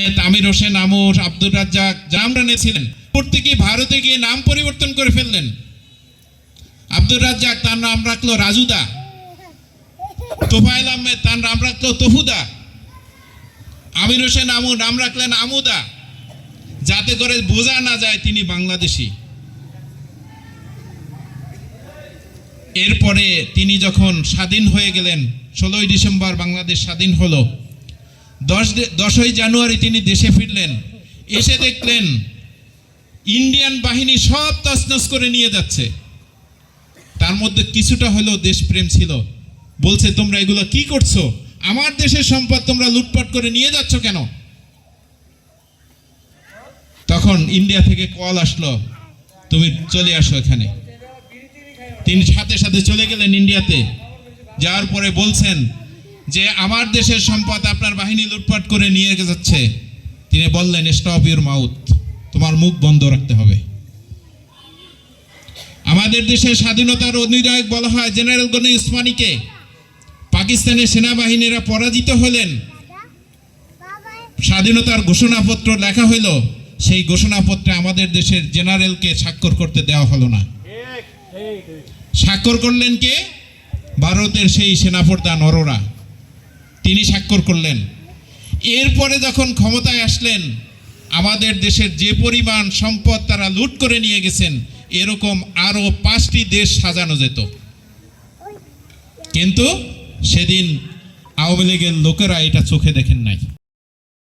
Tamir Hossain Amar, Abdur Razzak জামরানে ছিলেন প্রত্যেকেই ভারতে গিয়ে নাম পরিবর্তন করে ফেললেন। আব্দুর রাজ্জাক, তার নাম রাখল রাজুদা। তোফায়েল আহমেদ, তার নাম রাখল তফুদা আমির হোসেন আমু নাম রাখলেন আমুদা। যাতে করে বোঝা না যায় তিনি বাংলাদেশি। এরপরে তিনি যখন স্বাধীন হয়ে গেলেন, ষোলোই ডিসেম্বর বাংলাদেশ স্বাধীন হলো। দশ দশই জানুয়ারি তিনি দেশে ফিরলেন। এসে দেখলেন ইন্ডিয়ান বাহিনী সব তছনছ করে নিয়ে যাচ্ছে। তার মধ্যে কিছুটা হলেও দেশপ্রেম ছিল। বলছে, তোমরা এগুলো কি করছ? আমার দেশের সম্পদ তোমরা লুটপাট করে নিয়ে যাচ্ছ কেন? তখন ইন্ডিয়া থেকে কল আসলো, তুমি চলে আসো এখানে। তিনি সাথে সাথে চলে গেলেন ইন্ডিয়াতে। যাওয়ার পরে বলছেন যে আমার দেশের সম্পদ আপনার বাহিনী লুটপাট করে নিয়ে যাচ্ছে, তিনি বললেন স্টপ ইউর মাউথ তোমার মুখ বন্ধ রাখতে হবে। আমাদের দেশের স্বাধীনতার অধিনায়ক বলা হয় জেনারেল গনি উসমানীকে। পাকিস্তানের সেনাবাহিনীরা পরাজিত হলেন। স্বাধীনতার ঘোষণাপত্র লেখা হইল, সেই ঘোষণাপত্রে আমাদের দেশের জেনারেলকে স্বাক্ষর করতে দেওয়া হলো না। স্বাক্ষর করলেন কে? ভারতের সেই সেনাপ্রধান অরোরা। তিনি স্বাক্ষর করলেন। এরপরে যখন ক্ষমতায় আসলেন, আমাদের দেশের যে পরিমাণ সম্পদ তারা লুট করে নিয়ে গেছেন, এরকম আরও পাঁচটি দেশ সাজানো যেত। কিন্তু সেদিন আওয়ামী লীগের লোকেরা এটা চোখে দেখেন নাই।